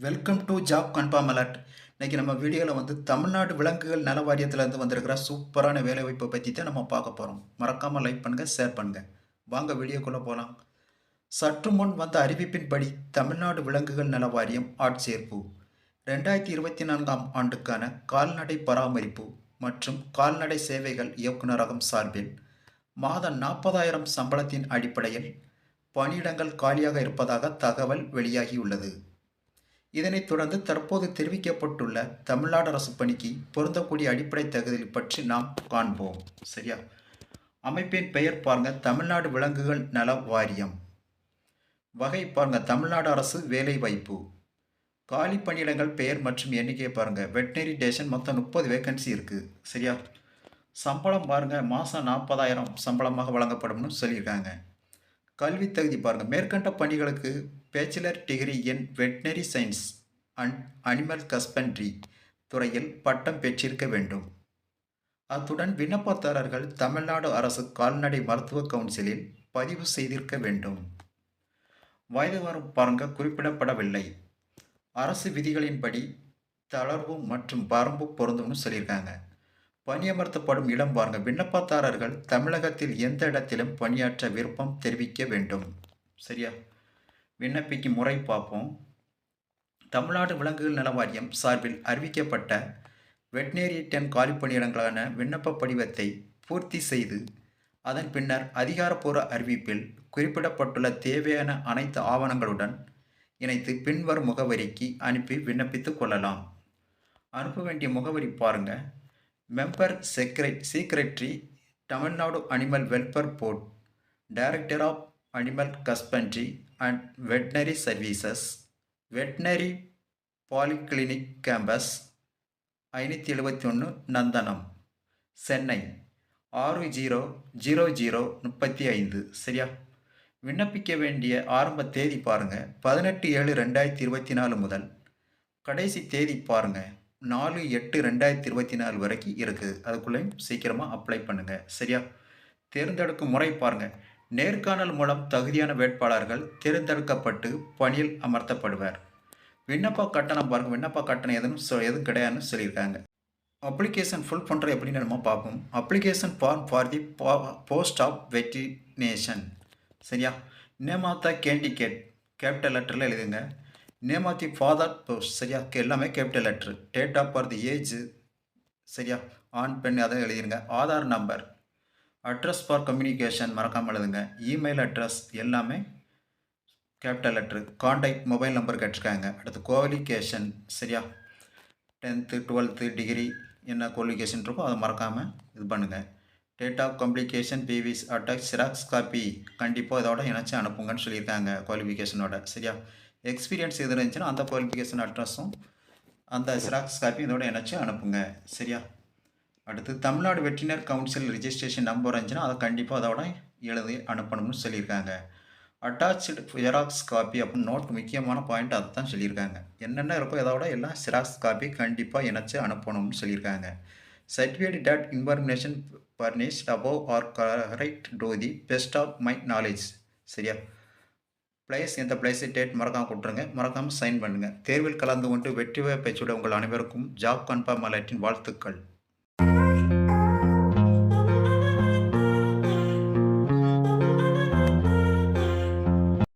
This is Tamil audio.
Welcome to job confirm alert இன்னைக்கு நம்ம வீடியோவில் வந்து தமிழ்நாடு விலங்குகள் நல வாரியத்திலேருந்து வந்திருக்கிற சூப்பரான வேலைவாய்ப்பை பற்றி தான் நம்ம பார்க்க போகிறோம் மறக்காமல் லைக் பண்ணுங்கள் ஷேர் பண்ணுங்கள் வாங்க வீடியோக்குள்ளே போகலாம் சற்று முன் வந்த அறிவிப்பின்படி தமிழ்நாடு விலங்குகள் நல வாரியம் ஆட்சேர்ப்பு. ரெண்டாயிரத்தி இருபத்தி நான்காம் ஆண்டுக்கான கால்நடை பராமரிப்பு மற்றும் கால்நடை சேவைகள் இயக்குநரகம் சார்பில் மாதம் நாற்பதாயிரம் சம்பளத்தின் அடிப்படையில் பணியிடங்கள் காலியாக இருப்பதாக தகவல் வெளியாகியுள்ளது. இதனைத் தொடர்ந்து தற்போது தெரிவிக்கப்பட்டுள்ள தமிழ்நாடு அரசு பணிக்கு பொருந்தக்கூடிய அடிப்படை தகுதி பற்றி நாம் காண்போம். சரியா? அமைப்பின் பெயர் பாருங்க. தமிழ்நாடு விலங்குகள் நல வாரியம். வகை பாருங்க. தமிழ்நாடு அரசு வேலை வாய்ப்பு. காலி பணியிடங்கள் பெயர் மற்றும் எண்ணிக்கையை பாருங்க. வெட்டினரி டேஷன் மொத்தம் முப்பது வேகன்சி இருக்கு. சரியா? சம்பளம் பாருங்க. மாதம் நாற்பதாயிரம் சம்பளமாக வழங்கப்படும்னு சொல்லியிருக்காங்க. கல்வி தகுதி பாருங்கள் மேற்கண்ட பணிகளுக்கு bachelor degree in veterinary science and animal husbandry துறையில் பட்டம் பெற்றிருக்க வேண்டும். அத்துடன் விண்ணப்பதாரர்கள் தமிழ்நாடு அரசு கால்நடை மருத்துவ கவுன்சிலில் பதிவு செய்திருக்க வேண்டும். வயது வரும் பாருங்க குறிப்பிடப்படவில்லை. அரசு விதிகளின்படி தளர்வு மற்றும் வரம்பு பொருந்தும்னு சொல்லியிருக்காங்க. பணியமர்த்தப்படும் இடம் பாருங்க விண்ணப்பதாரர்கள் தமிழகத்தில் எந்த இடத்திலும் பணியாற்ற விருப்பம் தெரிவிக்க வேண்டும். சரியா? விண்ணப்பிக்கும் முறை பார்ப்போம். தமிழ்நாடு விலங்குகள் நல வாரியம் சார்பில் அறிவிக்கப்பட்ட வெட்னேரி டென் காலி பணியிடங்களான விண்ணப்ப படிவத்தை பூர்த்தி செய்து அதன் பின்னர் அதிகாரப்பூர்வ அறிவிப்பில் குறிப்பிடப்பட்டுள்ள தேவையான அனைத்து ஆவணங்களுடன் இணைத்து பின்வரும் முகவரிக்கு அனுப்பி விண்ணப்பித்துக் கொள்ளலாம். அனுப்ப வேண்டிய முகவரி பாருங்க. Member secret secretary Tamil Nadu animal welfare board director of animal husbandry and veterinary services veterinary polyclinic campus ஐநூற்றி எழுபத்தி ஒன்று நந்தனம் சென்னை ஆறு ஜீரோ ஜீரோ ஜீரோ முப்பத்தி ஐந்து. சரியா? விண்ணப்பிக்க வேண்டிய ஆரம்ப தேதி பாருங்கள் பதினெட்டு ஏழு ரெண்டாயிரத்தி இருபத்தி நாலு முதல் கடைசி தேதி பாருங்கள் நாலு எட்டு ரெண்டாயிரத்தி இருபத்தி நாலு வரைக்கும் இருக்குது அதுக்குள்ளேயும் சீக்கிரமாக அப்ளை பண்ணுங்கள் சரியா? தேர்ந்தெடுக்கும் முறை பாருங்கள் நேர்காணல் மூலம் தகுதியான வேட்பாளர்கள் தேர்ந்தெடுக்கப்பட்டு பணியில் அமர்த்தப்படுவர். விண்ணப்ப கட்டணம் பாருங்கள் விண்ணப்ப கட்டணம் எதுவும் சொ எதுவும் கிடையாதுன்னு சொல்லியிருக்காங்க. அப்ளிகேஷன் ஃபுல் பண்ணுற எப்படின்னு நம்ம பார்ப்போம். Application form for the post of vaccination சரியா? Name of the candidate capital லெட்டரில் எழுதுங்க. Name of the father post சரியா? எல்லாமே capital letter date of birth age சரியா? ஆண் பெண் அதை எழுதிருங்க. Aadhaar number address for communication மறக்காமல் எழுதுங்க. இமெயில் அட்ரஸ் எல்லாமே capital letter contact mobile number கேட்டிருக்காங்க. அடுத்து குவாலிஃபிகேஷன் சரியா? டென்த்து டுவெல்த்து டிகிரி என்ன குவாலிஃபிகேஷன் இருக்கோ அதை மறக்காமல் இது பண்ணுங்கள் date of complication பிவிஸ் attach xerox copy கண்டிப்பாக இதோட இணைச்சி அனுப்புங்கன்னு சொல்லியிருக்காங்க குவாலிஃபிகேஷனோட சரியா? எக்ஸ்பீரியன்ஸ் எது இருந்துச்சுன்னா அந்த குவாலிஃபிகேஷன் அட்ரஸும் அந்த ஜெராக்ஸ் காப்பி இதோட இணைச்சி அனுப்புங்க. சரியா? அடுத்து Tamil Nadu veterinary council registration number இருந்துச்சுன்னா அதை கண்டிப்பாக அதோட எழுதி அனுப்பணும்னு சொல்லியிருக்காங்க. அட்டாச்சு ஜெராக்ஸ் காப்பி அப்படின்னு நோட் முக்கியமான பாயிண்ட் அதை தான் சொல்லியிருக்காங்க. என்னென்ன இருக்கோ இதோட எல்லாம் ஜெராக்ஸ் காப்பி கண்டிப்பாக இணைச்சி அனுப்பணும்னு சொல்லியிருக்காங்க. Certificate date information furnished above are correct to the best of my knowledge சரியா? பிளேஸ் எந்த பிளேஸு டேட் மறக்காமல் கொடுத்துருங்க. மறக்காமல் சைன் பண்ணுங்கள் தேர்வில் கலந்து கொண்டு வெற்றி பெற்றுள்ள உங்கள் அனைவருக்கும் ஜாப் கன்ஃபார்ம் அலர்ட்டின் வாழ்த்துக்கள்.